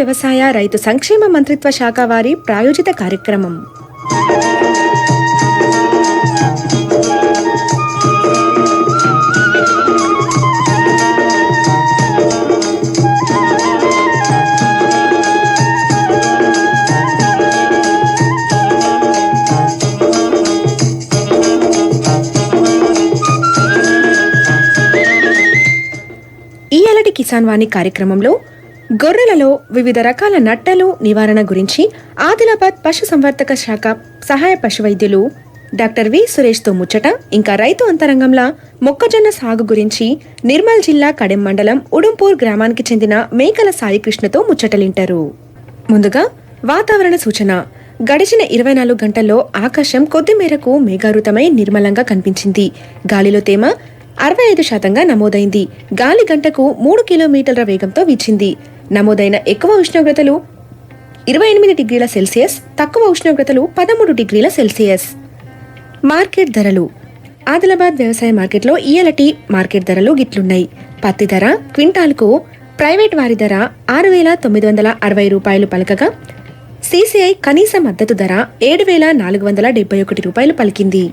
వ్యవసాయ రైతు సంక్షేమ మంత్రిత్వ శాఖ వారి ప్రాయోజిత కార్యక్రమం. కిసాన్ వాణి కార్యక్రమంలో గొర్రెలలో వివిధ రకాల నట్టలు నివారణ గురించి ఆదిలాబాద్ పశు సంవర్ధక శాఖ సహాయ పశు వైద్యులు డాక్టర్ వి సురేష్తో ముచ్చట ఇంకా రైతు అంతరంగంలో మొక్కజొన్న సాగు గురించి నిర్మల్ జిల్లా కడెం మండలం ఉడుంపూర్ గ్రామానికి చెందిన మేకల సాయికృష్ణతో ముచ్చటలింటారు. ముందుగా వాతావరణ సూచన. గడిచిన ఇరవై నాలుగు గంటల్లో ఆకాశం కొద్ది మేరకు మేఘారుతమై నిర్మలంగా కనిపించింది. గాలిలో తేమ అరవై ఐదు శాతంగా నమోదైంది. గాలి గంటకు మూడు కిలోమీటర్ల వేగంతో వీచింది. నమోదైన ఎక్కువ ఉష్ణోగ్రతలు ఇరవై ఎనిమిది డిగ్రీల సెల్సియస్ తక్కువ ఉష్ణోగ్రతలు పదమూడు డిగ్రీల సెల్సియస్. మార్కెట్ ధరలు. ఆదిలాబాద్ వ్యవసాయ మార్కెట్లో ఈయలటి మార్కెట్ ధరలు గిట్లున్నాయి. పత్తి ధర క్వింటాల్కు ప్రైవేట్ వారి ధర ఆరు వేల తొమ్మిది వందల అరవై రూపాయలు పలకగా సీసీఐ కనీస మద్దతు ధర ఏడు వేల నాలుగు వందల డెబ్బై ఒకటి రూపాయలు పలికింది.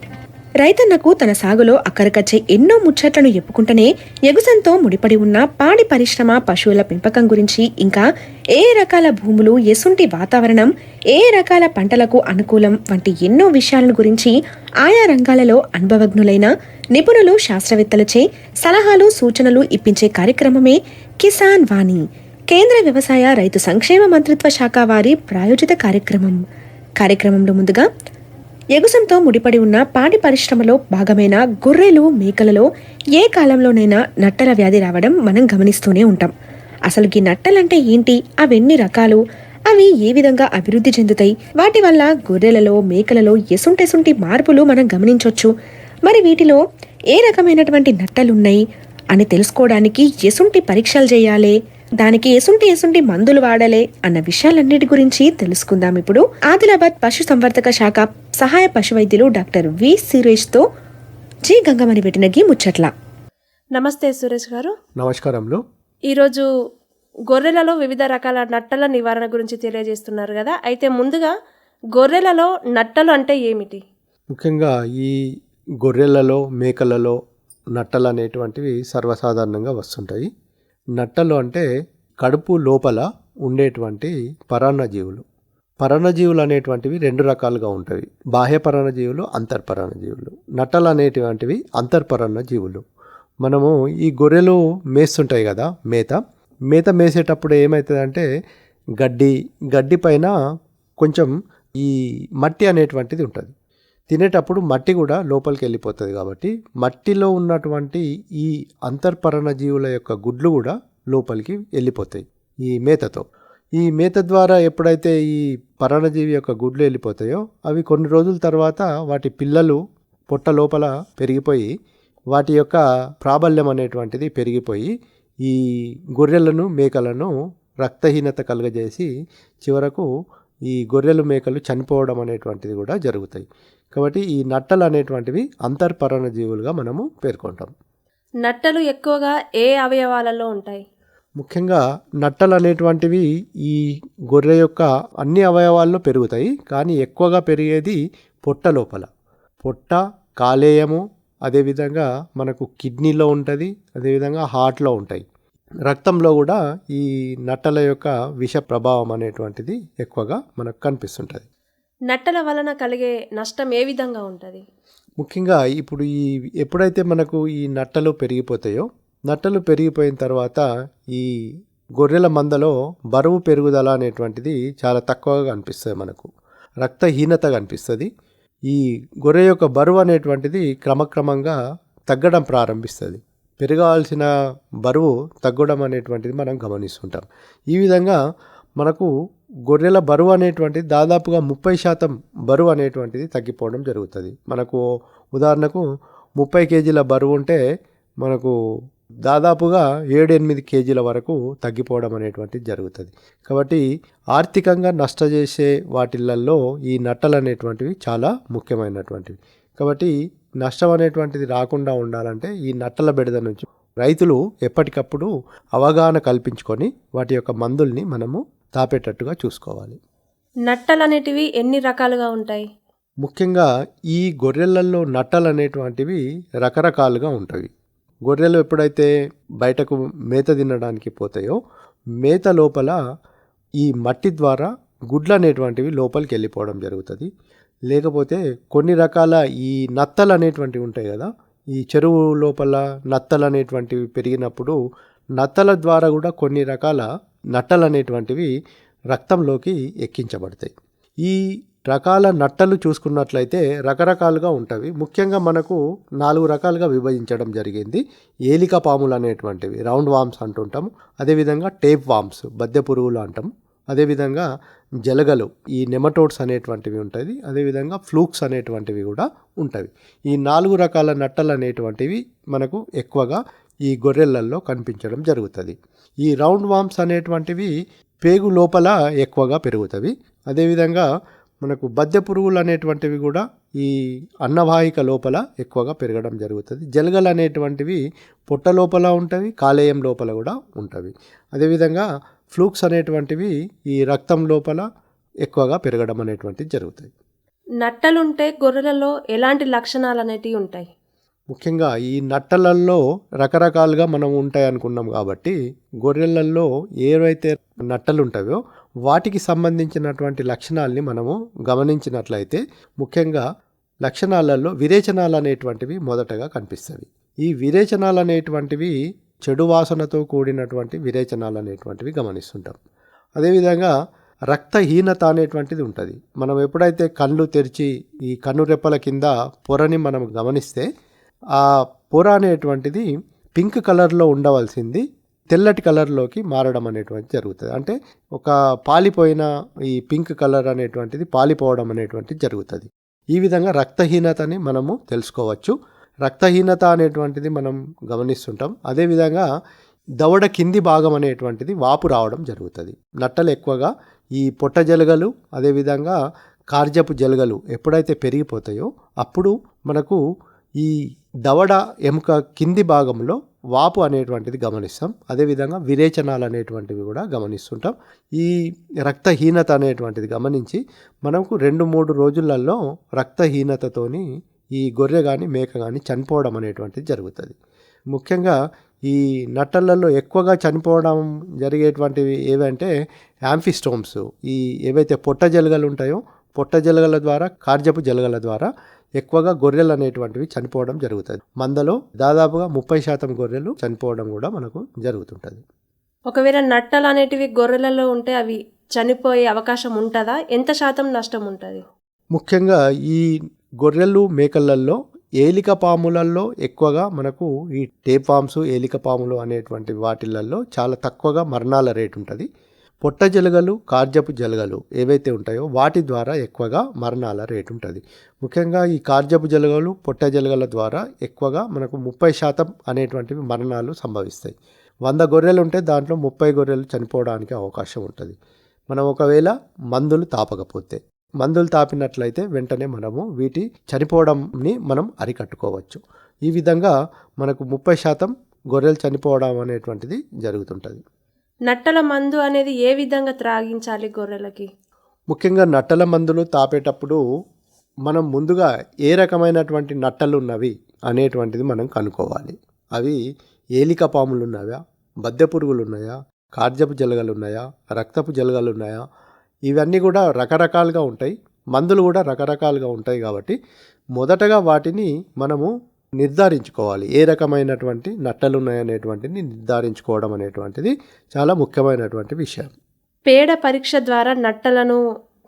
రైతన్నకు తన సాగులో అక్కరకచ్చే ఎన్నో ముచ్చట్లను ఎప్పుకుంటూనే ఎగుసంతో ముడిపడి ఉన్న పాడి పరిశ్రమ పశువుల పెంపకం గురించి ఇంకా ఏ రకాల భూములు ఎసుంటి వాతావరణం ఏ రకాల పంటలకు అనుకూలం వంటి ఎన్నో విషయాలను గురించి ఆయా రంగాలలో అనుభవజ్ఞులైన నిపుణులు శాస్త్రవేత్తలచే సలహాలు సూచనలు ఇప్పించే కార్యక్రమమే కిసాన్ వాణి కేంద్ర వ్యవసాయ రైతు సంక్షేమ మంత్రిత్వ శాఖ వారి ప్రాయోజిత కార్యక్రమం. కార్యక్రమంలో ముందుగా ఎగుసంతో ముడిపడి ఉన్న పాడి పరిశ్రమలో భాగమైన గొర్రెలు మేకలలో ఏ కాలంలోనైనా నట్టల వ్యాధి రావడం మనం గమనిస్తూనే ఉంటాం. అసలు ఈ నట్టలంటే ఏంటి? అవెన్ని రకాలు? అవి ఏ విధంగా అభివృద్ధి చెందుతాయి? వాటి వల్ల గొర్రెలలో మేకలలో ఎసుంటెసుంటి మార్పులు మనం గమనించవచ్చు మరి వీటిలో ఏ రకమైనటువంటి నట్టలున్నాయి? అని తెలుసుకోవడానికి ఎసుంటి పరీక్షలు చేయాలి? దానికి ఎసుంటి ఎసుంటి మందులు వాడాలి అన్న విషయాలన్నిటి గురించి తెలుసుకుందాం ఇప్పుడు. ఆదిలాబాద్ పశు సంవర్ధక శాఖ సహాయ పశు వైద్యులు డాక్టర్ వి సురేష్తో జి గంగమని పెట్టిన గీ ముచ్చట్ల. నమస్తే సురేష్ గారు. నమస్కారంలో ఈరోజు గొర్రెలలో వివిధ రకాల నట్టల నివారణ గురించి తెలియజేస్తున్నారు కదా. అయితే ముందుగా గొర్రెలలో నట్టలు అంటే ఏమిటి? ముఖ్యంగా ఈ గొర్రెలలో మేకలలో నట్టలు అనేటువంటివి సర్వసాధారణంగా వస్తుంటాయి. నట్టలు అంటే కడుపు లోపల ఉండేటువంటి పరాన్నజీవులు. పరాన్నజీవులు అనేటువంటివి రెండు రకాలుగా ఉంటాయి బాహ్య పరాన్నజీవులు అంతర్పరాన్న జీవులు నట్టలు అనేటువంటివి అంతర్పరాన్న జీవులు మనము ఈ గొర్రెలు మేస్తుంటాయి కదా మేత. మేత మేసేటప్పుడు ఏమవుతుందంటే గడ్డి గడ్డి పైన కొంచెం ఈ మట్టి అనేటువంటిది ఉంటుంది. తినేటప్పుడు మట్టి కూడా లోపలికి వెళ్ళిపోతుంది కాబట్టి మట్టిలో ఉన్నటువంటి ఈ అంతర్పరణ జీవుల యొక్క గుడ్లు కూడా లోపలికి వెళ్ళిపోతాయి ఈ మేతతో. ఈ మేత ద్వారా ఎప్పుడైతే ఈ పరాణజీవి యొక్క గుడ్లు వెళ్ళిపోతాయో అవి కొన్ని రోజుల తర్వాత వాటి పిల్లలు పొట్ట లోపల పెరిగిపోయి వాటి యొక్క ప్రాబల్యం అనేటువంటిది పెరిగిపోయి ఈ గొర్రెలను మేకలను రక్తహీనత కలుగజేసి చివరకు ఈ గొర్రెలు మేకలు చనిపోవడం అనేటువంటిది కూడా జరుగుతాయి. కాబట్టి ఈ నట్టలు అనేటువంటివి అంతర్పరణ జీవులుగా మనము పేర్కొంటాం. నట్టలు ఎక్కువగా ఏ అవయవాలలో ఉంటాయి? ముఖ్యంగా నట్టలు అనేటువంటివి ఈ గొర్రె యొక్క అన్ని అవయవాల్లో పెరుగుతాయి. కానీ ఎక్కువగా పెరిగేది పొట్ట లోపల. పొట్ట కాలేయము అదేవిధంగా మనకు కిడ్నీలో ఉంటుంది అదేవిధంగా హార్ట్లో ఉంటాయి. రక్తంలో కూడా ఈ నట్టల యొక్క విష ప్రభావం అనేటువంటిది ఎక్కువగా మనకు కనిపిస్తుంటుంది. నట్టల వలన కలిగే నష్టం ఏ విధంగా ఉంటుంది? ముఖ్యంగా ఇప్పుడు ఈ ఎప్పుడైతే మనకు ఈ నట్టలు పెరిగిపోతాయో నట్టలు పెరిగిపోయిన తర్వాత ఈ గొర్రెల మందలో బరువు పెరుగుదల అనేటువంటిది చాలా తక్కువగా కనిపిస్తుంది మనకు. రక్తహీనత కనిపిస్తుంది. ఈ గొర్రె యొక్క బరువు అనేటువంటిది క్రమక్రమంగా తగ్గడం ప్రారంభిస్తుంది. పెరగాల్సిన బరువు తగ్గడం అనేటువంటిది మనం గమనిస్తుంటాం. ఈ విధంగా మనకు గొర్రెల బరువు అనేటువంటిది దాదాపుగా ముప్పై శాతం బరువు అనేటువంటిది తగ్గిపోవడం జరుగుతుంది. మనకు ఉదాహరణకు ముప్పై కేజీల బరువు ఉంటే మనకు దాదాపుగా ఏడు ఎనిమిది కేజీల వరకు తగ్గిపోవడం అనేటువంటిది జరుగుతుంది. కాబట్టి ఆర్థికంగా నష్టజేసే వాటిలల్లో ఈ నట్టలు అనేటువంటివి చాలా ముఖ్యమైనటువంటివి. కాబట్టి నష్టం అనేటువంటిది రాకుండా ఉండాలంటే ఈ నట్టల బెడద నుంచి రైతులు ఎప్పటికప్పుడు అవగాహన కల్పించుకొని వాటి యొక్క మందుల్ని మనము తాపేటట్టుగా చూసుకోవాలి. నట్టలు అనేటివి ఎన్ని రకాలుగా ఉంటాయి? ముఖ్యంగా ఈ గొర్రెలలో నట్టలు అనేటువంటివి రకరకాలుగా ఉంటాయి. గొర్రెలు ఎప్పుడైతే బయటకు మేత తినడానికి పోతాయో మేత లోపల ఈ మట్టి ద్వారా గుడ్లు అనేటువంటివి లోపలికి వెళ్ళిపోవడం జరుగుతుంది. లేకపోతే కొన్ని రకాల ఈ నత్తలు అనేటువంటివి ఉంటాయి కదా ఈ చెరువు లోపల నత్తలు అనేటువంటివి పెరిగినప్పుడు నత్తల ద్వారా కూడా కొన్ని రకాల నట్టలు అనేటువంటివి రక్తంలోకి ఎక్కించబడతాయి. ఈ రకాల నట్టలు చూసుకున్నట్లయితే రకరకాలుగా ఉంటవి ముఖ్యంగా మనకు నాలుగు రకాలుగా విభజించడం జరిగింది. ఏలిక పాములు అనేటువంటివి రౌండ్ వామ్స్ అంటుంటాము. అదేవిధంగా టేప్ వామ్స్ బద్దె పురుగులు అంటాం అదేవిధంగా జలగలు ఈ నెమటోడ్స్ అనేటువంటివి ఉంటుంది అదేవిధంగా ఫ్లూక్స్ అనేటువంటివి కూడా ఉంటాయి. ఈ నాలుగు రకాల నట్టలు అనేటువంటివి మనకు ఎక్కువగా ఈ గొర్రెలల్లో కనిపించడం జరుగుతుంది. ఈ రౌండ్ వామ్స్ అనేటువంటివి పేగు లోపల ఎక్కువగా పెరుగుతుంది అదేవిధంగా మనకు బద్దె పురుగులు అనేటువంటివి కూడా ఈ అన్నవాహిక లోపల ఎక్కువగా పెరగడం జరుగుతుంది. జలగలు అనేటువంటివి పొట్ట లోపల ఉంటవి కాలేయం లోపల కూడా ఉంటవి. అదేవిధంగా ఫ్లూక్స్ అనేటువంటివి ఈ రక్తం లోపల ఎక్కువగా పెరగడం అనేటువంటివి జరుగుతాయి. నట్టలుంటే గొర్రెలలో ఎలాంటి లక్షణాలు అనేటివి ఉంటాయి? ముఖ్యంగా ఈ నట్టలల్లో రకరకాలుగా మనం ఉంటాయి అనుకున్నాం కాబట్టి గొర్రెలల్లో ఏవైతే నట్టలు ఉంటాయో వాటికి సంబంధించినటువంటి లక్షణాలని మనము గమనించినట్లయితే ముఖ్యంగా లక్షణాలలో విరేచనాలు అనేటువంటివి మొదటగా కనిపిస్తాయి ఈ విరేచనాలు అనేటువంటివి చెడు వాసనతో కూడినటువంటి విరేచనాలు అనేటువంటివి గమనిస్తుంటాం. అదేవిధంగా రక్తహీనత అనేటువంటిది ఉంటుంది. మనం ఎప్పుడైతే కళ్ళు తెరిచి ఈ కన్ను రెప్పల కింద పొరని మనం గమనిస్తే ఆ పొర అనేటువంటిది పింక్ కలర్లో ఉండవలసింది. తెల్లటి కలర్లోకి మారడం అనేటువంటిది జరుగుతుంది. అంటే ఒక పాలిపోయిన ఈ పింక్ కలర్ అనేటువంటిది పాలిపోవడం అనేటువంటిది జరుగుతుంది. ఈ విధంగా రక్తహీనతని మనము తెలుసుకోవచ్చు. రక్తహీనత అనేటువంటిది మనం గమనిస్తుంటాం. అదేవిధంగా దవడ కింది భాగం అనేటువంటిది వాపు రావడం జరుగుతుంది. నట్టలు ఎక్కువగా ఈ పొట్ట జలగలు అదేవిధంగా కార్జపు జలగలు ఎప్పుడైతే పెరిగిపోతాయో అప్పుడు మనకు ఈ దవడ ఎముక కింది భాగంలో వాపు అనేటువంటిది గమనిస్తాం. అదేవిధంగా విరేచనాలు అనేటువంటివి కూడా గమనిస్తుంటాం. ఈ రక్తహీనత అనేటువంటిది గమనించి మనకు రెండు మూడు రోజులలో రక్తహీనతతోని ఈ గొర్రె కానీ మేక కానీ చనిపోవడం అనేటువంటిది జరుగుతుంది. ముఖ్యంగా ఈ నట్టలలో ఎక్కువగా చనిపోవడం జరిగేటువంటివి ఏవంటే యాంఫిస్టోమ్స్. ఈ ఏవైతే పొట్ట జలగలు ఉంటాయో పొట్ట జలగల ద్వారా కార్జపు జలగల ద్వారా ఎక్కువగా గొర్రెలు అనేటువంటివి చనిపోవడం జరుగుతుంది. మందలో దాదాపుగా ముప్పై శాతం గొర్రెలు చనిపోవడం కూడా మనకు జరుగుతుంటుంది. ఒకవేళ నట్టలు అనేటివి గొర్రెలలో ఉంటే అవి చనిపోయే అవకాశం ఉంటుందా? ఎంత శాతం నష్టం ఉంటుంది? ముఖ్యంగా ఈ గొర్రెలు మేకలల్లో ఏలిక పాములలో ఎక్కువగా మనకు ఈ టేప్ పామ్స్ ఏలిక పాములు అనేటువంటి వాటిలలో చాలా తక్కువగా మరణాల రేటు ఉంటుంది. పొట్ట జలగలు కార్జపు జలగలు ఏవైతే ఉంటాయో వాటి ద్వారా ఎక్కువగా మరణాల రేటు ఉంటుంది. ముఖ్యంగా ఈ కార్జపు జలగలు పొట్ట జలగల ద్వారా ఎక్కువగా మనకు ముప్పై శాతం అనేటువంటివి మరణాలు సంభవిస్తాయి. వంద గొర్రెలు ఉంటే దాంట్లో ముప్పై గొర్రెలు చనిపోవడానికి అవకాశం ఉంటుంది. మనం ఒకవేళ మందులు తాపకపోతే మందులు తాపినట్లయితే వెంటనే మనము వీటి చనిపోవడంని మనం అరికట్టుకోవచ్చు. ఈ విధంగా మనకు ముప్పై శాతం గొర్రెలు చనిపోవడం అనేటువంటిది జరుగుతుంటుంది. నట్టల మందు అనేది ఏ విధంగా త్రాగించాలి గొర్రెలకి? ముఖ్యంగా నట్టల మందులు తాపేటప్పుడు మనం ముందుగా ఏ రకమైనటువంటి నట్టలు ఉన్నవి అనేటువంటిది మనం కనుక్కోవాలి. అవి ఏలిక పాములు ఉన్నాయా బద్దె పురుగులు ఉన్నాయా? కార్జపు జలగలు ఉన్నాయా? రక్తపు జలగలు ఉన్నాయా? ఇవన్నీ కూడా రకరకాలుగా ఉంటాయి. మందులు కూడా రకరకాలుగా ఉంటాయి కాబట్టి మొదటగా వాటిని మనము నిర్ధారించుకోవాలి. ఏ రకమైనటువంటి నట్టలు ఉన్నాయనేటువంటిది నిర్ధారించుకోవడం అనేటువంటిది చాలా ముఖ్యమైనటువంటి విషయం. పేడ పరీక్ష ద్వారా నట్టలను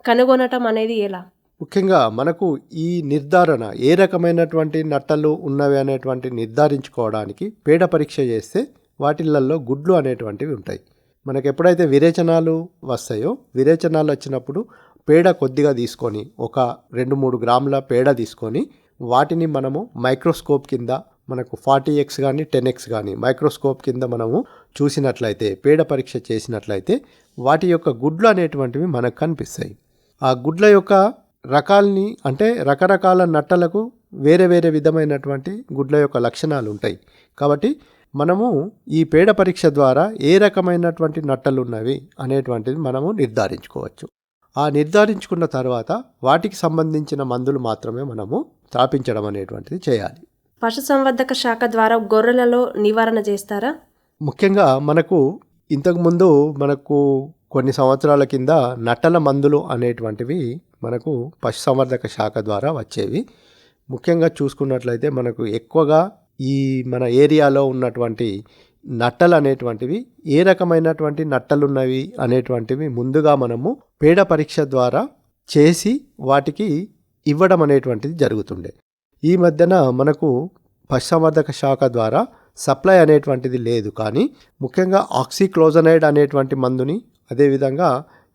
కనుగొనటం అనేది ఎలా? ముఖ్యంగా మనకు ఈ నిర్ధారణ ఏ రకమైనటువంటి నట్టలు ఉన్నవి అనేటువంటి నిర్ధారించుకోవడానికి పేడ పరీక్ష చేస్తే వాటిల్లో గుడ్లు అనేటువంటివి ఉంటాయి. మనకు ఎప్పుడైతే విరేచనాలు వస్తాయో విరేచనాలు వచ్చినప్పుడు పేడ కొద్దిగా తీసుకొని ఒక రెండు మూడు గ్రాముల పేడ తీసుకొని వాటిని మనము మైక్రోస్కోప్ కింద మనకు ఫార్టీ ఎక్స్ కానీ టెన్ ఎక్స్ కానీ మైక్రోస్కోప్ కింద మనము చూసినట్లయితే పేడ పరీక్ష చేసినట్లయితే వాటి యొక్క గుడ్లు అనేటువంటివి మనకు కనిపిస్తాయి. ఆ గుడ్ల యొక్క రకాల్ని అంటే రకరకాల నట్టలకు వేరే వేరే విధమైనటువంటి గుడ్ల యొక్క లక్షణాలు ఉంటాయి. కాబట్టి మనము ఈ పేడ పరీక్ష ద్వారా ఏ రకమైనటువంటి నట్టలు ఉన్నవి అనేటువంటిది మనము నిర్ధారించుకోవచ్చు. ఆ నిర్ధారించుకున్న తర్వాత వాటికి సంబంధించిన మందులు మాత్రమే మనము స్థాపించడం అనేటువంటిది చేయాలి. పశుసంవర్ధక శాఖ ద్వారా గొర్రెలలో నివారణ చేస్తారా? ముఖ్యంగా మనకు ఇంతకుముందు మనకు కొన్ని సంవత్సరాల కింద నట్టల మందులు అనేటువంటివి మనకు పశుసంవర్ధక శాఖ ద్వారా వచ్చేవి. ముఖ్యంగా చూసుకున్నట్లయితే మనకు ఎక్కువగా ఈ మన ఏరియాలో ఉన్నటువంటి నట్టలు అనేటువంటివి ఏ రకమైనటువంటి నట్టలు ఉన్నవి అనేటువంటివి ముందుగా మనము పేడ పరీక్ష ద్వారా చేసి వాటికి ఇవ్వడం అనేటువంటిది జరుగుతుండే. ఈ మధ్యన మనకు పశుసంవర్ధక శాఖ ద్వారా సప్లై అనేటువంటిది లేదు కానీ ముఖ్యంగా ఆక్సిక్లోజనైడ్ అనేటువంటి మందుని అదేవిధంగా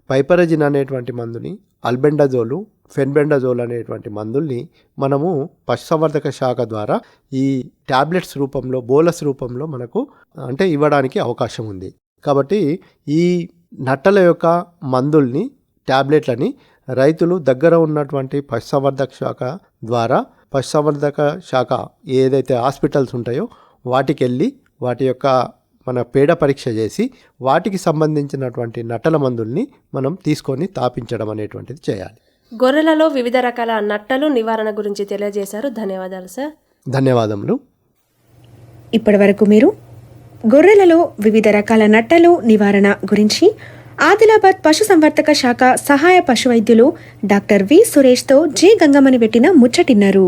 పైపరజిన్ అనేటువంటి మందుని అల్బెండజోలు ఫెన్బెండజోల్ అనేటువంటి మందుల్ని మనము పశుసంవర్ధక శాఖ ద్వారా ఈ ట్యాబ్లెట్స్ రూపంలో బోలస్ రూపంలో మనకు అంటే ఇవ్వడానికి అవకాశం ఉంది. కాబట్టి ఈ నట్టల యొక్క మందుల్ని ట్యాబ్లెట్లని రైతులు దగ్గర ఉన్నటువంటి పశుసంవర్ధక శాఖ ద్వారా పశుసంవర్ధక శాఖ ఏదైతే హాస్పిటల్స్ ఉంటాయో వాటికి వెళ్ళి వాటి యొక్క మన పేడ పరీక్ష చేసి వాటికి సంబంధించినటువంటి నట్టల మందుల్ని మనం తీసుకొని తాపించడం అనేటువంటిది చేయాలి. గొర్రెలలో వివిధ రకాల నట్టలు నివారణ గురించి తెలియజేశారు. ధన్యవాదాలు సార్. ధన్యవాదములు. ఇప్పటివరకు మీరు గొర్రెలలో వివిధ రకాల నట్టలు నివారణ గురించి ఆదిలాబాద్ పశుసంవర్ధక శాఖ సహాయ పశు వైద్యులు డాక్టర్ వి సురేష్తో జి గంగమ్మని పెట్టిన ముచ్చటిన్నారు.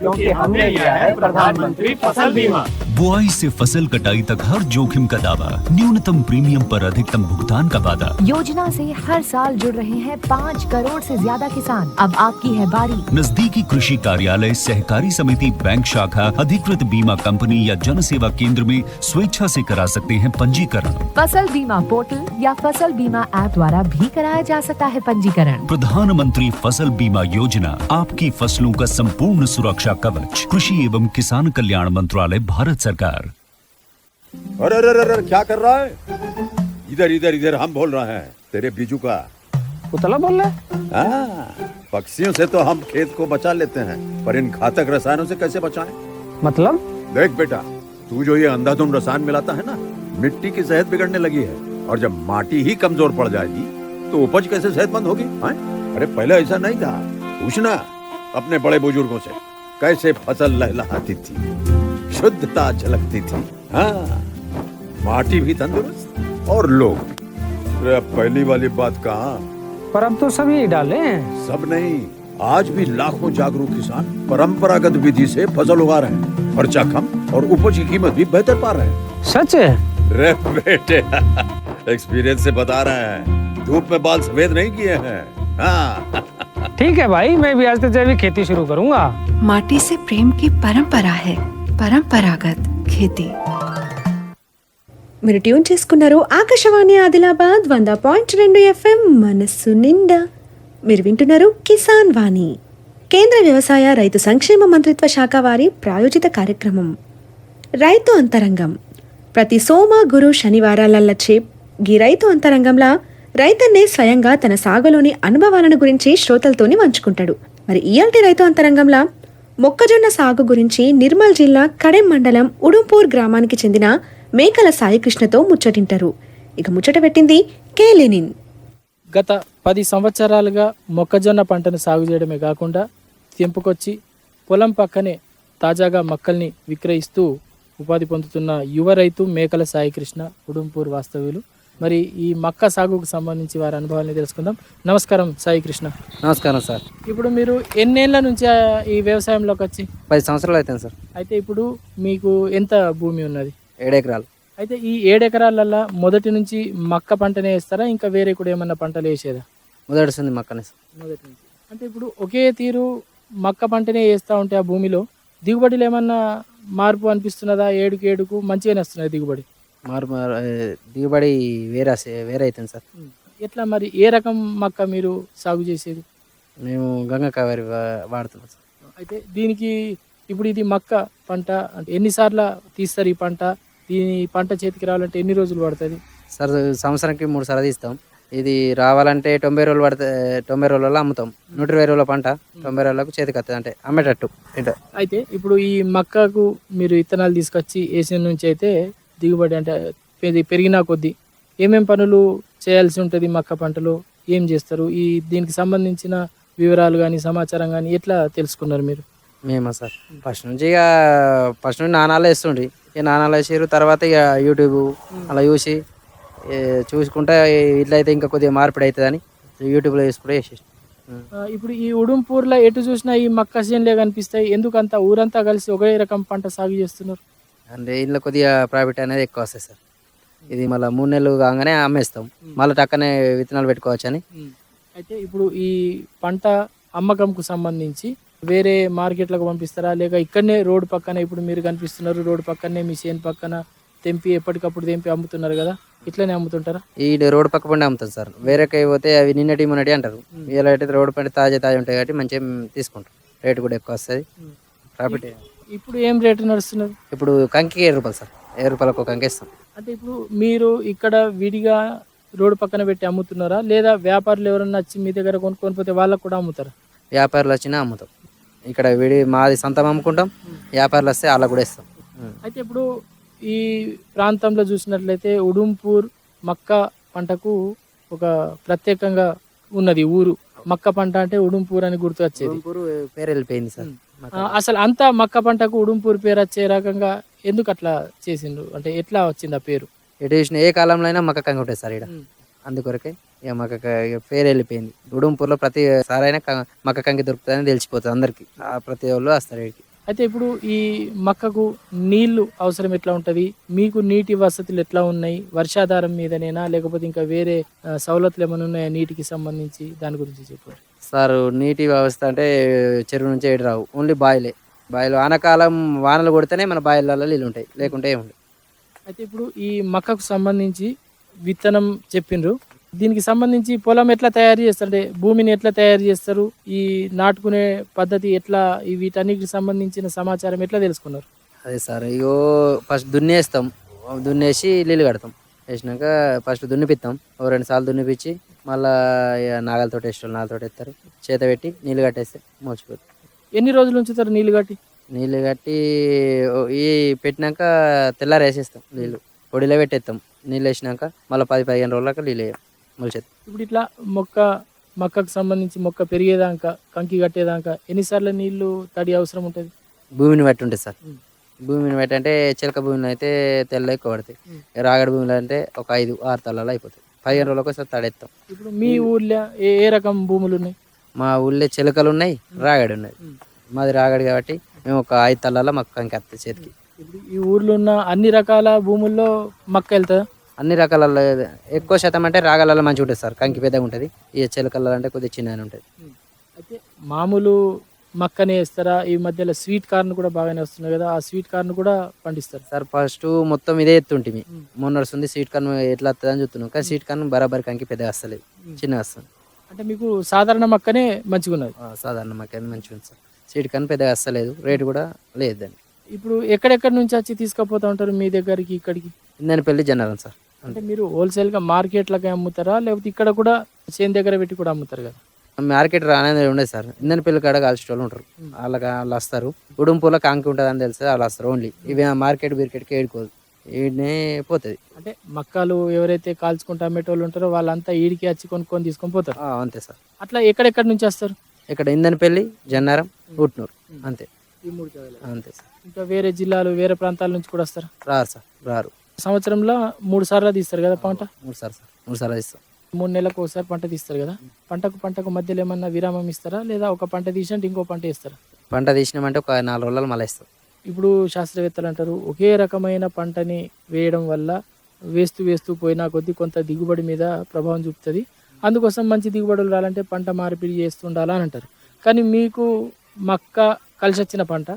क्योंकि हमने लिया है प्रधानमंत्री फ़सल बीमा। बुआई से फ़सल कटाई तक हर जोखिम का दावा न्यूनतम प्रीमियम पर अधिकतम भुगतान का वादा। योजना से हर साल जुड़ रहे हैं पाँच करोड़ से ज़्यादा किसान। अब आपकी है बारी। नजदीकी कृषि कार्यालय सहकारी समिति बैंक शाखा अधिकृत बीमा कंपनी या जन सेवा केंद्र में स्वेच्छा से करा सकते हैं पंजीकरण। फ़सल बीमा पोर्टल या फ़सल बीमा ऐप द्वारा भी कराया जा सकता है पंजीकरण। प्रधानमंत्री फ़सल बीमा योजना आपकी फ़सलों का संपूर्ण सुरक्षा कवच कृषि एवं किसान कल्याण मंत्रालय भारत सरकार। अरे अरे अरे अरे, क्या कर रहा है? इधर इधर इधर हम बोल रहे हैं तेरे बीजू का। उतला बोल रहा है? हाँ, पक्षियों से तो हम खेत को बचा लेते हैं पर इन घातक रसायनों से कैसे बचाएँ? मतलब? देख बेटा तू जो ये अंधाधुंध रसायन मिलाता है ना मिट्टी की सेहत बिगड़ने लगी है और जब माटी ही कमज़ोर पड़ जाएगी तो उपज कैसे सेहतमंद होगी? अरे पहले ऐसा नहीं था पूछना अपने बड़े बुज़ुर्गों से। कैसे फ़सल लहलहाती थी? शुद्धता झलकती थी। हाँ माटी भी तंदुरुस्त और लोग भी। अरे अब पहली वाली बात कहाँ? पर अब तो सभी डाले हैं। सब नहीं आज भी लाखों जागरूक किसान परंपरागत विधि से फ़सल उगा रहे हैं। खर्चा कम और उपज की कीमत भी बेहतर पा रहे हैं। सच है? रे बेटे एक्सपीरियंस से बता रहे हैं। धूप में बाल सफ़ेद नहीं किए हैं। हाँ। ठीक है भाई मैं भी आज से जैविक खेती शुरू करूंगा माटी से प्रेम की परंपरा है परंपरागत खेती మీరు ట్యూన్ చేసుకున్నారు ఆకాశవాణి ఆదిలాబాద్ వంద పాయింట్ రెండు ఎఫ్ఎం మనస్సు నిండా మీరు వింటున్నారు కిసాన్ వాణి కేంద్ర వ్యవసాయ రైతు సంక్షేమ మంత్రిత్వ శాఖ వారి ప్రాయోజిత కార్యక్రమం రైతు అంతరంగం ప్రతి సోమ గురు శనివారాలచ్చే గీ రైతు అంతరంగంలా రైతన్నే స్వయంగా తన సాగులోని అనుభవాలను గురించి శ్రోతలతోని పంచుకుంటాడు. మరి ఇయాల్టి రైతు అంతరంగంలా మొక్కజొన్న సాగు గురించి నిర్మల్ జిల్లా కడెం మండలం ఉడుంపూర్ గ్రామానికి చెందిన మేకల సాయికృష్ణతో ముచ్చటింటారు. ఇక ముచ్చట పెట్టింది కే లెనిన్. గత పది సంవత్సరాలుగా మొక్కజొన్న పంటను సాగు చేయడమే కాకుండా తెంపుకొచ్చి పొలం పక్కనే తాజాగా మక్కల్ని విక్రయిస్తూ ఉపాధి పొందుతున్న యువ రైతు మేకల సాయికృష్ణ ఉడుంపూర్ వాస్తవ్యులు. మరి ఈ మక్క సాగుకు సంబంధించి వారి అనుభవాన్ని తెలుసుకుందాం. నమస్కారం సాయికృష్ణ నమస్కారం సార్. ఇప్పుడు మీరు ఎన్నేళ్ళ నుంచి ఈ వ్యవసాయంలోకి వచ్చి? పది సంవత్సరాలు అవుతుంది సార్. అయితే ఇప్పుడు మీకు ఎంత భూమి ఉన్నది? ఏడు ఎకరాలు. అయితే ఈ ఏడు ఎకరాలల్లో మొదటి నుంచి మక్క పంటనే వేస్తారా? ఇంకా వేరే కూడా ఏమన్నా పంటలు వేసేదా? మొదటిస్తుంది మక్కనే సార్. మొదటి నుంచి. అంటే ఇప్పుడు ఒకే తీరు మక్క పంటనే వేస్తూ ఉంటే ఆ భూమిలో దిగుబడిలో ఏమన్నా మార్పు అనిపిస్తున్నదా? ఏడుకు ఏడుకు మంచిగానే వస్తున్నది దిగుబడి. మారు మారు దిగుబడి వేరే వేరే అవుతుంది సార్. ఎట్లా మరి ఏ రకం మక్క మీరు సాగు చేసేది? మేము గంగా కావేరి వాడుతున్నాం సార్. అయితే దీనికి ఇప్పుడు ఇది మక్క పంట అంటే ఎన్నిసార్లు తీస్తారు ఈ పంట? దీని పంట చేతికి రావాలంటే ఎన్ని రోజులు పడుతుంది? సార్ సంవత్సరానికి మూడు సార్లు తీస్తాం. ఇది రావాలంటే తొంభై రోజులు పడితే తొంభై రోజులలో అమ్ముతాం. నూట ఇరవై రోజుల పంట తొంభై రోజులకు చేతికి వస్తుంది అంటే అమ్మేటట్టు. అయితే ఇప్పుడు ఈ మక్కకు మీరు విత్తనాలు తీసుకొచ్చి వేసిన నుంచి అయితే దిగుబడి అంటే ఇది పెరిగినా కొద్దీ ఏమేం పనులు చేయాల్సి ఉంటుంది మక్క పంటలో? ఏం చేస్తారు? ఈ దీనికి సంబంధించిన వివరాలు కానీ సమాచారం కానీ ఎట్లా తెలుసుకున్నారు మీరు? మేమా సార్? ఫస్ట్ నుంచి ఇక ఫస్ట్ నుంచి నాణాలు వేస్తుండ్రి. ఇక నాణాలు వేసారు తర్వాత ఇక యూట్యూబ్ అలా చూసి చూసుకుంటే ఇట్లయితే ఇంకా కొద్దిగా మార్పిడి అవుతుందని యూట్యూబ్లో చూసి కూడా వేసేసి ఇప్పుడు ఈ ఉడుంపూర్లో ఎటు చూసినా ఈ మక్క చేనులే కనిపిస్తాయి. ఎందుకంత ఊరంతా కలిసి ఒకే రకం పంట సాగు చేస్తున్నారు? అంటే ఇందులో కొద్దిగా ప్రాఫిట్ అనేది ఎక్కువ వస్తుంది సార్. ఇది మళ్ళీ మూడు నెలలు కాగానే అమ్మేస్తాం. మళ్ళీ టక్కనే విత్తనాలు పెట్టుకోవచ్చు అని. అయితే ఇప్పుడు ఈ పంట అమ్మకంకు సంబంధించి వేరే మార్కెట్లకు పంపిస్తారా? లేక ఇక్కడనే రోడ్డు పక్కన ఇప్పుడు మీరు కనిపిస్తున్నారు రోడ్డు పక్కనే మీ చేను పక్కన తెంపి ఎప్పటికప్పుడు తెంపి అమ్ముతున్నారు కదా ఇట్లనే అమ్ముతుంటారా? ఈ రోడ్డు పక్క పండి అమ్ముతాం సార్. వేరేకి పోతే అవి నిన్నటి మొన్నటి అంటారు. ఇలా అయితే రోడ్డు పండి తాజా తాజా ఉంటాయి కాబట్టి మంచిగా తీసుకుంటాం. రేటు కూడా ఎక్కువ వస్తుంది. ప్రాఫిట్ ఇప్పుడు ఏం రేటు నడుస్తున్నారు ఇప్పుడు కంకి ఏడు రూపాయలు సార్. ఏడు రూపాయలకు కంకి ఇస్తాం అంటే ఇప్పుడు మీరు ఇక్కడ విడిగా రోడ్డు పక్కన పెట్టి అమ్ముతున్నారా? లేదా వ్యాపారులు ఎవరన్నా వచ్చి మీ దగ్గర కొనుక్కొని పోతే వాళ్ళకు కూడా అమ్ముతారా? వ్యాపారులు వచ్చినా అమ్ముతాం. ఇక్కడ విడి మాది సొంతం అమ్ముకుంటాం. వ్యాపారులు వస్తే వాళ్ళకు కూడా ఇస్తాం. అయితే ఇప్పుడు ఈ ప్రాంతంలో చూసినట్లయితే ఉడుంపూర్ మక్క పంటకు ఒక ప్రత్యేకంగా ఉన్నది ఊరు. మక్క పంట అంటే ఉడుంపూర్ అని గుర్తు వచ్చేది. పేరు వెళ్ళిపోయింది సార్. అసలు అంతా మక్క పంటకు ఉడుంపూర్ పేరు వచ్చే రకంగా ఎందుకు అట్లా చేసిండ్రు? అంటే ఎట్లా వచ్చింది ఆ పేరు? ఎటు చూసిన ఏ కాలంలో అయినా మక్క కంకి ఉంటుంది సార్ ఇక్కడ అందుకొరకే ఇక మక్క పేరు వెళ్ళిపోయింది. ఉడుంపూర్లో ప్రతి సారైనా మక్క కంకి దొరుకుతుందని తెలిసిపోతుంది అందరికి. ఆ ప్రతి వాళ్ళు వస్తారు ఇక్కడికి అయితే ఇప్పుడు ఈ మక్కకు నీళ్ళు అవసరం ఎట్లా ఉంటది? మీకు నీటి వసతులు ఎట్లా ఉన్నాయి? వర్షాధారం మీదనేనా? లేకపోతే ఇంకా వేరే సవలతులు ఏమైనా ఉన్నాయా నీటికి సంబంధించి? దాని గురించి చెప్పారు సార్ నీటి వ్యవస్థ అంటే చెరువు నుంచి ఏడు రావు. ఓన్లీ బాయిలే. బాయిలు వానకాలం వానలు కొడితేనే మన బాయిలలో నీళ్ళు ఉంటాయి. లేకుంటే ఏముంటాయి అయితే ఇప్పుడు ఈ మక్కకు సంబంధించి విత్తనం చెప్పిండ్రు దీనికి సంబంధించి పొలం ఎట్లా తయారు చేస్తారు? అంటే భూమిని ఎట్లా తయారు చేస్తారు? ఈ నాటుకునే పద్ధతి ఎట్లా? ఈ వీటన్నిటికి సంబంధించిన సమాచారం ఎట్లా తెలుసుకున్నారు? అదే సార్ ఇగో ఫస్ట్ దున్నేస్తాం దున్నేసి నీళ్ళు కడతాం. వేసినాక ఫస్ట్ దున్నిపిస్తాం ఓ రెండు సార్లు దున్నిపించి మళ్ళా నాగలతో వేస్తారు నాగలతో ఎత్తారు చేత పెట్టి నీళ్ళు కట్టేస్తే మోచిపోతుంది ఎన్ని రోజులు ఉంచుతారు నీళ్ళు కట్టి? నీళ్ళు కట్టి ఈ పెట్టినాక తెల్లారి వేసేస్తాం నీళ్ళు పొడిలో పెట్టేస్తాం. నీళ్ళు వేసినాక మళ్ళీ పది పదిహేను రోజులకి నీళ్ళు వేయం మొలిచేస్తాం ఇప్పుడు ఇట్లా మొక్క మొక్కకు సంబంధించి మొక్క పెరిగేదాకా కంకి కట్టేదాకా ఎన్నిసార్లు నీళ్ళు తడి అవసరం ఉంటుంది? భూమిని బట్టి ఉంటుంది సార్. భూమిని బట్టి అంటే చిలక భూమిలో అయితే తెల్ల ఎక్కువ పడతాయి. రాగడి భూమిలో అంటే ఒక ఐదు ఆరు తలలో అయిపోతాయి. పదిహేను రోజులకు ఒకసారి తడెత్తాం. ఇప్పుడు మీ ఊర్లో ఏ ఏ రకం భూములు ఉన్నాయి? మా ఊళ్ళో చిలకలు ఉన్నాయి రాగడి ఉన్నది మాది రాగడి కాబట్టి మేము ఒక ఐదు తలలో మాకు కంకి వస్తాయి చేతికి. ఇప్పుడు ఈ ఊర్లో ఉన్న అన్ని రకాల భూముల్లో మక్క వెళ్తుందా? అన్ని రకాలలో ఎక్కువ శాతం అంటే రాగాలలో మంచిగా ఉంటుంది సార్ కంకి పెద్దగా ఉంటుంది. ఈ చిలకలలో అంటే కొద్దిగా చిన్నగా ఉంటుంది. అయితే మామూలు మక్కనే వేస్తారా? ఈ మధ్యలో స్వీట్ కార్న్ కూడా బాగానే వస్తున్నాయి కదా ఆ స్వీట్ కార్న్ కూడా పండిస్తారు. సార్ ఫస్ట్ మొత్తం ఇదే ఎత్తుంటిమి. మొన్న వస్తుంది సీట్ కన్ను ఎట్లా వస్తుంది అని చూస్తున్నాం. కానీ సీట్ కన్ను బరాబర్ కంకి పెద్దగా వస్తలేదు. చిన్నగా వస్తుంది. అంటే మీకు సాధారణ మక్కనే మంచిగా ఉన్నది? సాధారణ మాకు మంచిగా ఉంది సార్. సీట్ కన్ను పెద్దగా వస్తలేదు. రేటు కూడా లేదు దాన్ని ఇప్పుడు ఎక్కడెక్కడి నుంచి వచ్చి తీసుకుపోతా ఉంటారు మీ దగ్గరికి ఇక్కడికి? ఇందని పెళ్ళి జనరం సార్. అంటే మీరు హోల్సేల్గా మార్కెట్లకి అమ్ముతారా? లేకపోతే ఇక్కడ కూడా చేను దగ్గర పెట్టి కూడా అమ్ముతారు కదా? మార్కెట్ రానేది ఉండదు సార్. ఇందని పెళ్ళి కాడ కాల్చిన వాళ్ళు ఉంటారు. వాళ్ళకి వాళ్ళు వస్తారు. ఉడుంపూలో కాంకి ఉంటుంది అని తెలిసి వాళ్ళు వస్తారు ఓన్లీ. ఇవి మార్కెట్ బిర్కెట్కి ఏడుకోదు. ఈడనే పోతుంది. అంటే మక్కలు ఎవరైతే కాల్చుకుంటూ అమ్మేటోళ్ళు ఉంటారో వాళ్ళంతా ఈడికి వచ్చి కొనుక్కొని తీసుకొని పోతారు. అంతే సార్. అట్లా ఎక్కడెక్కడి నుంచి వస్తారు? ఇక్కడ ఇందని పెళ్ళి జన్నారం ఉట్నూరు. అంతే. ఈ మూడు అంతే సార్. ఇంకా వేరే జిల్లాలు వేరే ప్రాంతాల నుంచి కూడా వస్తారా? రారు సార్ రారు. సంవత్సరంలో మూడు సార్లు తీస్తారు కదా పంట? మూడు సార్ సార్. మూడు సార్లు ఇస్తాం మూడు నెలలకు ఒకసారి పంట తీస్తారు కదా? పంటకు పంటకు మధ్యలో ఏమన్నా విరామం ఇస్తారా? లేదా ఒక పంట తీసినట్టు ఇంకో పంట ఇస్తారా పంట తీసినామంటే ఒక నాలుగు రోజులు మళ్ళీ ఇస్తాం ఇప్పుడు శాస్త్రవేత్తలు అంటారు ఒకే రకమైన పంటని వేయడం వల్ల వేస్తూ వేస్తూ పోయినా కొద్దీ కొంత దిగుబడి మీద ప్రభావం చూపుతుంది. అందుకోసం మంచి దిగుబడులు రావాలంటే పంట మార్పిడి చేస్తుండాలా అని అంటారు. కానీ మీకు మక్క కలిసి వచ్చిన పంట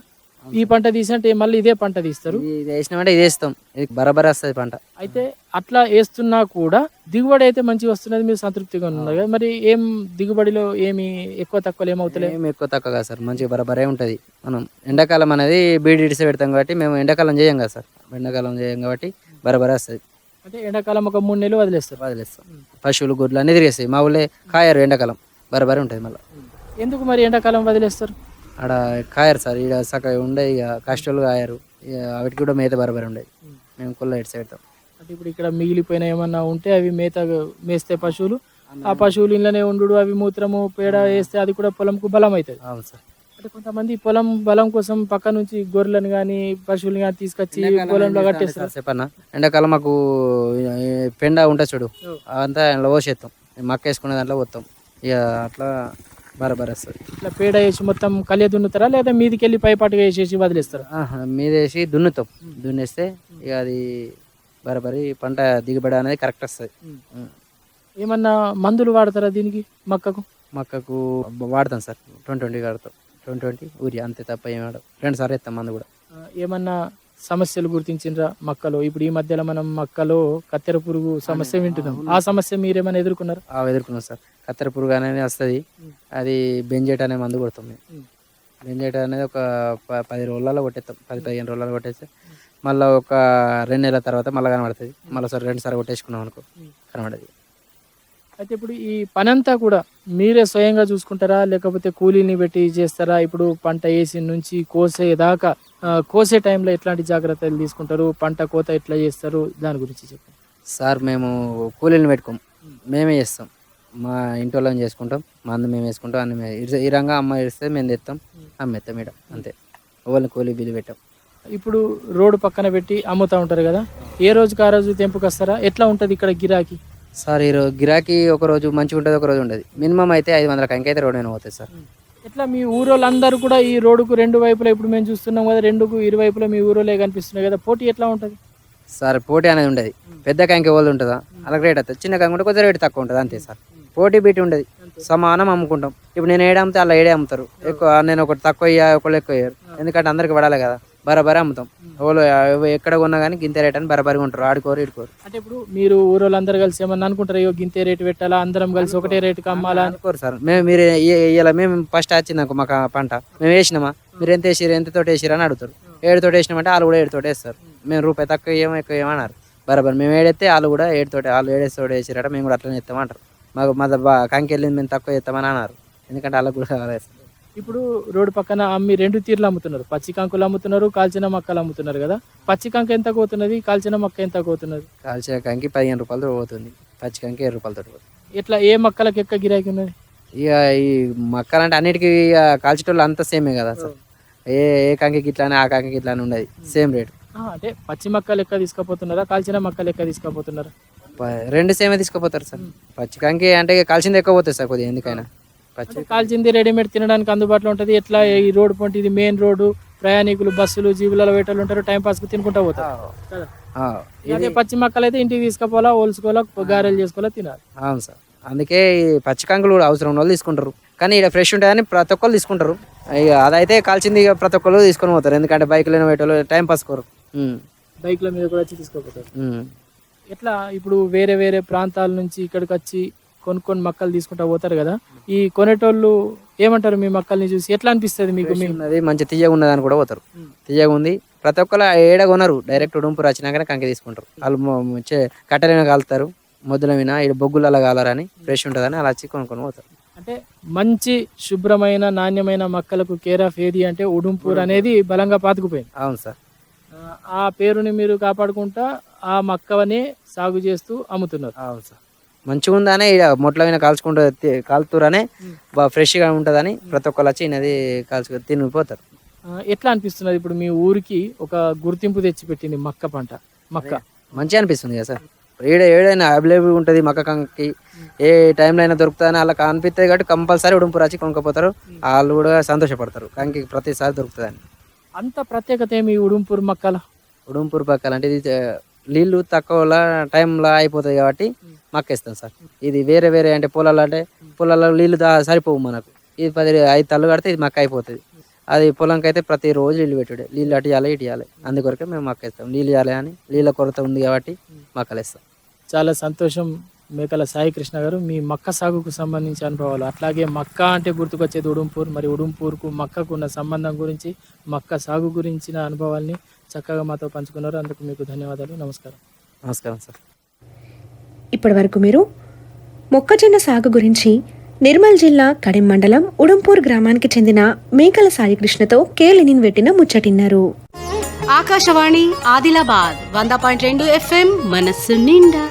ఈ పంట తీసినట్టే మళ్ళీ ఇదే పంట తీస్తారు? ఇది వేసినామంటే ఇది వేస్తాం. ఇది బరాబర్ వస్తుంది పంట. అయితే అట్లా వేస్తున్నా కూడా దిగుబడి అయితే మంచిగా వస్తున్నది మీరు సంతృప్తిగా ఉన్నారు కదా? మరి ఏం దిగుబడిలో ఏమి ఎక్కువ తక్కువలు ఏమవుతలే ఏం ఎక్కువ తక్కువ కాదు సార్. మంచిగా బరాబరే ఉంటుంది. మనం ఎండాకాలం అనేది బీడి ఇడిసి పెడతాం కాబట్టి మేము ఎండాకాలం చేయం కదా సార్. ఎండాకాలం చేయం కాబట్టి బరాబరే వస్తుంది. అంటే ఎండాకాలం ఒక మూడు నెలలు వదిలేస్తారు. వదిలేస్తాం. పశువులు గుడ్లు అన్ని తిరిగేస్తాయి. మా ఊళ్ళే కాయరు ఎండాకాలం. బరాబరే ఉంటుంది మళ్ళీ. ఎందుకు మరి ఎండాకాలం వదిలేస్తారు? ఆడ కాయరు సార్ ఈడ సగం ఉండే ఇక కష్టాలు కాయరు. ఇక వాటికి కూడా మేత బరాబర్ ఉండేది మేము కుల్ల ఇటు సైడ్ అంటే ఇప్పుడు ఇక్కడ మిగిలిపోయిన ఏమన్నా ఉంటే అవి మేత మేస్తే పశువులు ఆ పశువులు ఇంట్లోనే ఉండు అవి మూత్రము పేడ వేస్తే అది కూడా పొలంకు బలం అవుతుంది అవును సార్. అంటే కొంతమంది పొలం బలం కోసం పక్క నుంచి గొర్రెలను కానీ పశువులు కానీ తీసుకొచ్చి పొలంలో కట్టేస్తారు. చెప్పన్నా? ఎండాకాలం మాకు పెండ ఉంటుంది చూడు అందులో పోసేస్తాం మక్క వేసుకునే దాంట్లో పోతాం ఇక అట్లా బరాబర్ వస్తుంది ఇట్లా పేడ వేసి మొత్తం కలియ దున్నుతారా? లేదా మీదికి వెళ్ళి పైపాటుగా వేసేసి వదిలేస్తారా? మీద వేసి దున్నుతాం. దున్నేస్తే ఇక అది బరాబరి పంట దిగుబడి అనేది కరెక్ట్ వస్తుంది. ఏమన్నా మందులు వాడతారా దీనికి మక్కకు? మక్కకు వాడతాం సార్. ట్వంటీ ట్వంటీ వాడతాం. ట్వంటీ ట్వంటీ ఊరి అంతే తప్ప ఏం వాడవు రెండు సార్లు వేస్తాం మందు కూడా. ఏమన్నా సమస్యలు గుర్తించిండ్రా మక్కలో? ఇప్పుడు ఈ మధ్యలో మనం మక్కలో కత్తెర పురుగు సమస్య వింటున్నాం. ఆ సమస్య మీరేమైనా ఎదుర్కొన్నారు? ఆ ఎదుర్కొన్నాం సార్. కత్తెర పురుగు అనేది వస్తుంది. అది బెంజేట్ అనే మందు కొడతాం మేము. బెంజేట్ అనేది ఒక పది రోజులలో కొట్టేస్తాం. పది పదిహేను రోజులలో కొట్టేస్తే మళ్ళీ ఒక రెండు నెలల తర్వాత మళ్ళీ కనబడుతుంది. మళ్ళీ సార్ రెండు సార్లు కొట్టేసుకున్నాం అనుకో కనబడది. అయితే ఇప్పుడు ఈ పని అంతా కూడా మీరే స్వయంగా చూసుకుంటారా? లేకపోతే కూలీని పెట్టి చేస్తారా? ఇప్పుడు పంట వేసి నుంచి కోసే దాకా కోసే టైంలో ఎట్లాంటి జాగ్రత్తలు తీసుకుంటారు? పంట కోత ఎట్లా చేస్తారు? దాని గురించి చెప్పండి. సార్ మేము కూలీలను పెట్టుకోం. మేమే చేస్తాం. మా ఇంటి వాళ్ళని చేసుకుంటాం మందు మేము వేసుకుంటాం అన్ని మేము ఈ రంగా అమ్మ ఇస్తే మేము తెస్తాం అమ్మేస్తాం మేడం అంతే. వాళ్ళని కూలీ బిల్లు పెట్టాం. ఇప్పుడు రోడ్డు పక్కన పెట్టి అమ్ముతూ ఉంటారు కదా ఏ రోజుకి ఆ రోజు తెంపుకొస్తారా ఎట్లా ఉంటుంది ఇక్కడ గిరాకీ? సార్ ఈరోజు గిరాకీ ఒక రోజు మంచిగా ఉంటుంది ఒక రోజు ఉండదు. మినిమం అయితే ఐదు వందల కంకైతే రోడ్ అయినా పోతుంది సార్. ఎట్లా మీ ఊరోళ్ళందరూ కూడా ఈ రోడ్డుకు రెండు వైపులా ఇప్పుడు మేము చూస్తున్నాం కదా రెండుకు ఇరువైపులా మీ ఊరోలే కనిపిస్తున్నాయి కదా పోటీ ఎట్లా ఉంటుంది? సార్ పోటీ అనేది ఉండదు. పెద్ద కంకి వాళ్ళు ఉంటుందా? అలాగే రేట్ అవుతుంది చిన్న కంకి ఉంటే కొంచెం రేట్ తక్కువ ఉంటుంది అంతే సార్. పోటీ బీటీ ఉండదు. సమానం అమ్ముకుంటాం. ఇప్పుడు నేను ఏడు అమ్మితే అలా ఏడే అమ్ముతారు. ఎక్కువ నేను ఒకటి తక్కువ ఇయ్య ఒకళ్ళు ఎక్కువ ఇయ్యారు. ఎందుకంటే అందరికి పడాలి కదా. బరాబరి అమ్ముతాం. వాళ్ళు ఎక్కడ కొన్నా కానీ గింత రేట్ అని బరాబరిగా ఉంటారు. ఆడుకోరు ఇడుకోరు అంటే ఇప్పుడు మీరు ఊరోళ్ళందరూ కలిసి ఏమన్నా అనుకుంటారు? అయ్యో గింతే రేటు పెట్టాలా? అందరం కలిసి ఒకటే రేటుకి అమ్మాలా అని? అనుకోరు సార్. మేము మీరు ఇలా మేము ఫస్ట్ వచ్చింది మాకు పంట. మేము వేసినామా? మీరు ఎంత వేసిరు ఎంత తోటి వేసిరు అని అడుగుతారు. ఏడు తోటి వేసినామంటే వాళ్ళు కూడా ఏడు తోటి వేస్తారు. మేము రూపాయి తక్కువ ఏమో ఎక్కువ ఏమో అన్నారు. బరాబర్. మేము ఏడైతే వాళ్ళు కూడా ఏడు తోటి వాళ్ళు ఏడేసి తోటి వేసిరట మేము కూడా అట్లనే ఇస్తామంటారు మాకు మా కంకి వెళ్ళింది మేము తక్కువ ఇస్తామని అన్నారు. ఎందుకంటే వాళ్ళకు కూడా ఇప్పుడు రోడ్డు పక్కన అమ్మి రెండు తీర్లు అమ్ముతున్నారు. పచ్చి కంకులు అమ్ముతున్నారు కాల్చిన మక్కలు అమ్ముతున్నారు కదా. పచ్చి కంక ఎంత పోతున్నది కాల్చిన మక్క ఎంత పోతున్నది? కాల్చిన కంకి పదిహేను రూపాయలతో పోతుంది. పచ్చి కంకి ఏడు రూపాయలతో పోతుంది. ఎట్లా ఏ మక్కలకి ఎక్క గిరాకీ ఉన్నది? ఇక ఈ మక్కలంటే అన్నిటికీ ఇక కాల్చేటోళ్ళు అంతా సేమే కదా సార్. ఏ ఏ కంకి ఇట్లానే ఆ కంకి ఇట్లానే ఉండదు. Same rate. అంటే పచ్చి మక్కలు ఎక్క తీసుకుపోతున్నారా కాల్చిన మక్కలు ఎక్క తీసుకుపోతున్నారా? రెండు సేమే తీసుకుపోతారు సార్. పచ్చి కంకి అంటే కాల్చింది ఎక్కువ పోతుంది సార్ కొద్దిగా ఎందుకైనా. పచ్చి కాల్చింది రెడీమేడ్ తినడానికి అందుబాటులో ఉంటుంది. ఎట్లా ఈ రోడ్డు పొంటి ఇది మెయిన్ రోడ్డు ప్రయాణికులు బస్సులు జీబులలో వేటలు ఉంటారు టైం పాస్కి తినుకుంటా పోతారు. అదే పచ్చి మక్కలు అయితే ఇంటికి తీసుకుపోవాలా ఓల్చుకోవాలా గారెలు చేసుకోవాలా తినాలి. అవును సార్. అందుకే ఈ పచ్చి కంకులు కూడా అవసరం ఉన్న వాళ్ళు తీసుకుంటారు. కానీ ఇక్కడ ఫ్రెష్ ఉంటాయని ప్రతి ఒక్కరు తీసుకుంటారు. ఇక అదైతే కాల్చింది ఇక ప్రతి ఒక్కరు తీసుకొని పోతారు. ఎందుకంటే బైక్లో పోయేటోళ్ళు టైం పాస్ కోరు. బైక్ల మీద కూడా వచ్చి తీసుకుపోతారు. ఎట్లా ఇప్పుడు వేరే వేరే ప్రాంతాల నుంచి ఇక్కడికి వచ్చి కొనుక్కొని మక్కలు తీసుకుంటా పోతారు కదా? ఈ కొనేటోళ్ళు ఏమంటారు మీ మక్కల్ని చూసి? ఎట్లా అనిపిస్తుంది మీకు ఉన్నది మంచి తీయగా ఉన్నదని కూడా పోతారు. తీయగా ఉంది. ప్రతి ఒక్కరు ఏడ కొనరు. డైరెక్ట్ ఉడుంపు వచ్చినాకనే కంకి తీసుకుంటారు. వాళ్ళు కట్టెలైనా కాలుతారు. మొద్దుల మీద ఇక్కడ బొగ్గులు అలా కాలరని ఫ్రెష్ ఉంటుందని అలా వచ్చి కొనుక్కొని పోతారు. అంటే మంచి శుభ్రమైన నాణ్యమైన మక్కలకు కేర్ ఆఫ్ ఏది అంటే ఉడుంపూర్ అనేది బలంగా పాతుకుపోయింది. అవును సార్. ఆ పేరుని మీరు కాపాడుకుంటా ఆ మక్కవని సాగు చేస్తూ అమ్ముతున్నారు. అవును సార్. మంచిగా ఉందనే ఇక్కడ మొట్ల మీద కాల్చుకుంటూ కాలుతురనే బాగా ఫ్రెష్గా ఉంటుందని ప్రతి ఒక్కరు వచ్చి ఇది కాల్చుకొని తినిపోతారు ఎట్లా అనిపిస్తున్నది ఇప్పుడు మీ ఊరికి ఒక గుర్తింపు తెచ్చిపెట్టింది మక్క పంట మక్క? మంచిగా అనిపిస్తుంది కదా సార్. ఏడ ఏడైనా అవైలబుల్ ఉంటుంది మక్క కంకి ఏ టైంలో అయినా దొరుకుతుందని అలా కనిపిస్తుంది కాబట్టి కంపల్సరీ ఉడుంపు వచ్చి కొనుక్కపోతారు. వాళ్ళు కూడా సంతోషపడతారు. కంకి ప్రతిసారి దొరుకుతుందని. అంత ప్రత్యేకత ఏమి ఉడుంపూర్ మక్కల? ఉడుంపూరు పక్కల అంటే ఇది ఆ, నీళ్ళు తక్కువ టైంలో అయిపోతాయి కాబట్టి మక్కేస్తాం సార్. ఇది వేరే వేరే అంటే పొలాలు అంటే పొలాల్లో నీళ్ళు దా సరిపోవు మనకు. ఇది పది ఐదు తల్లు కడితే ఇది మక్క అయిపోతుంది. అది పొలంకి అయితే ప్రతిరోజు నీళ్ళు పెట్టుడే. నీళ్ళు అటు ఇవ్వాలి ఇటు ఇవ్వాలి. అందుకొరకే మేము మక్కేస్తాం. నీళ్ళు ఇవ్వాలి అని నీళ్ళ కొరత ఉంది కాబట్టి మక్కలేస్తాం. చాలా సంతోషం మేకల సాయి కృష్ణ గారు. మీ మక్క సాగుకు సంబంధించి అనుభవాలు. అట్లాగే మక్క అంటే గుర్తుకొచ్చేది ఉడుంపూర్. మరి ఉడుంపూర్కు మక్కకు ఉన్న సంబంధం గురించి మక్క సాగు గురించిన అనుభవాల్ని చక్కగా మాతో పంచుకున్నారు. అందుకు మీకు ధన్యవాదాలు. నమస్కారం. నమస్కారం సార్. ఇప్పటి వరకు మీరు మొక్కజొన్న సాగు గురించి నిర్మల్ జిల్లా కడెం మండలం ఉడంపూర్ గ్రామానికి చెందిన మేకల సాయికృష్ణతో కేలినిన్ వెట్టిన ముచ్చటిన్నారు. ఆకాశవాణి ఆదిలాబాద్ వంద పాయింట్ రెండు ఎఫ్ఎం మనస్సు నిండా.